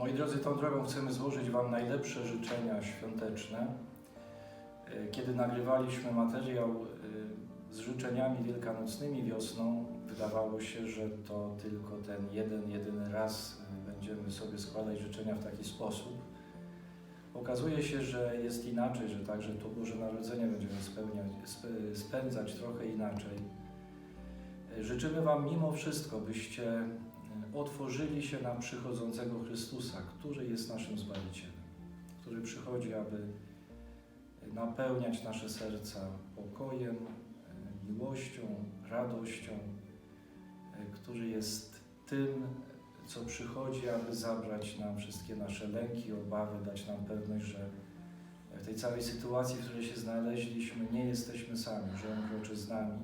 Moi drodzy, tą drogą chcemy złożyć Wam najlepsze życzenia świąteczne. E, Kiedy nagrywaliśmy materiał e, z życzeniami wielkanocnymi wiosną, wydawało się, że to tylko ten jeden, jedyny raz e, będziemy sobie składać życzenia w taki sposób. Okazuje się, że jest inaczej, że także to Boże Narodzenie będziemy spełniać, spe- spędzać trochę inaczej. Życzymy Wam mimo wszystko, byście otworzyli się na przychodzącego Chrystusa, który jest naszym Zbawicielem, który przychodzi, aby napełniać nasze serca pokojem, miłością, radością, który jest tym, co przychodzi, aby zabrać nam wszystkie nasze lęki, obawy, dać nam pewność, że w tej całej sytuacji, w której się znaleźliśmy, nie jesteśmy sami, że On kroczy z nami,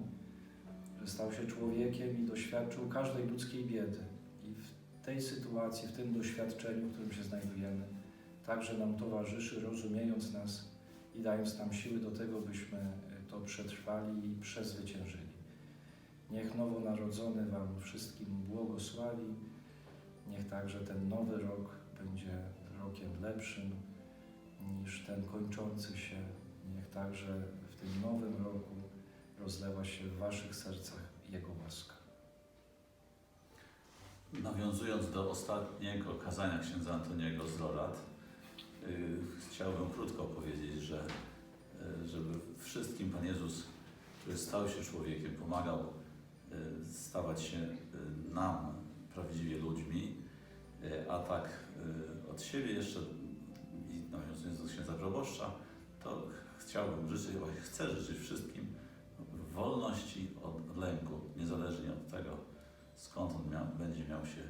że stał się człowiekiem i doświadczył każdej ludzkiej biedy. I w tej sytuacji, w tym doświadczeniu, w którym się znajdujemy, także nam towarzyszy, rozumiejąc nas i dając nam siły do tego, byśmy to przetrwali i przezwyciężyli. Niech nowonarodzony Wam wszystkim błogosławi. Niech także ten nowy rok będzie rokiem lepszym niż ten kończący się. Niech także w tym nowym roku rozlewa się w Waszych sercach Jego łaska. Nawiązując do ostatniego kazania księdza Antoniego z Lorat, yy, chciałbym krótko powiedzieć, że yy, żeby wszystkim Pan Jezus, który stał się człowiekiem, pomagał yy, stawać się yy, nam prawdziwie ludźmi, yy, a tak yy, od siebie jeszcze i nawiązując do księdza proboszcza, to chciałbym życzyć, właśnie chcę życzyć wszystkim wolności od lęku, niezależnie od tego, skąd on miał, będzie miał się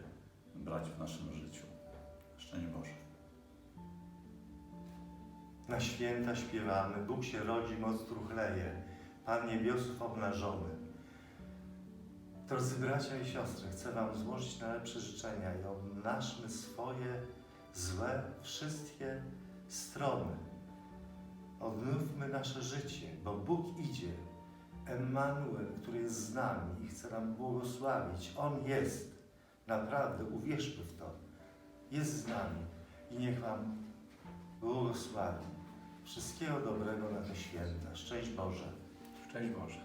brać w naszym życiu. Szczęść Boże. Na święta śpiewamy, Bóg się rodzi, moc truchleje, Pan niebiosów obnażony. Drodzy bracia i siostry, chcę Wam złożyć najlepsze życzenia i obnażmy swoje złe, wszystkie strony. Odnówmy nasze życie, bo Bóg idzie. Emmanuel, który jest z nami i chce nam błogosławić. On jest. Naprawdę, uwierzmy w to. Jest z nami i niech Wam błogosławi. Wszystkiego dobrego na te święta. Szczęść Boże. Szczęść Boże.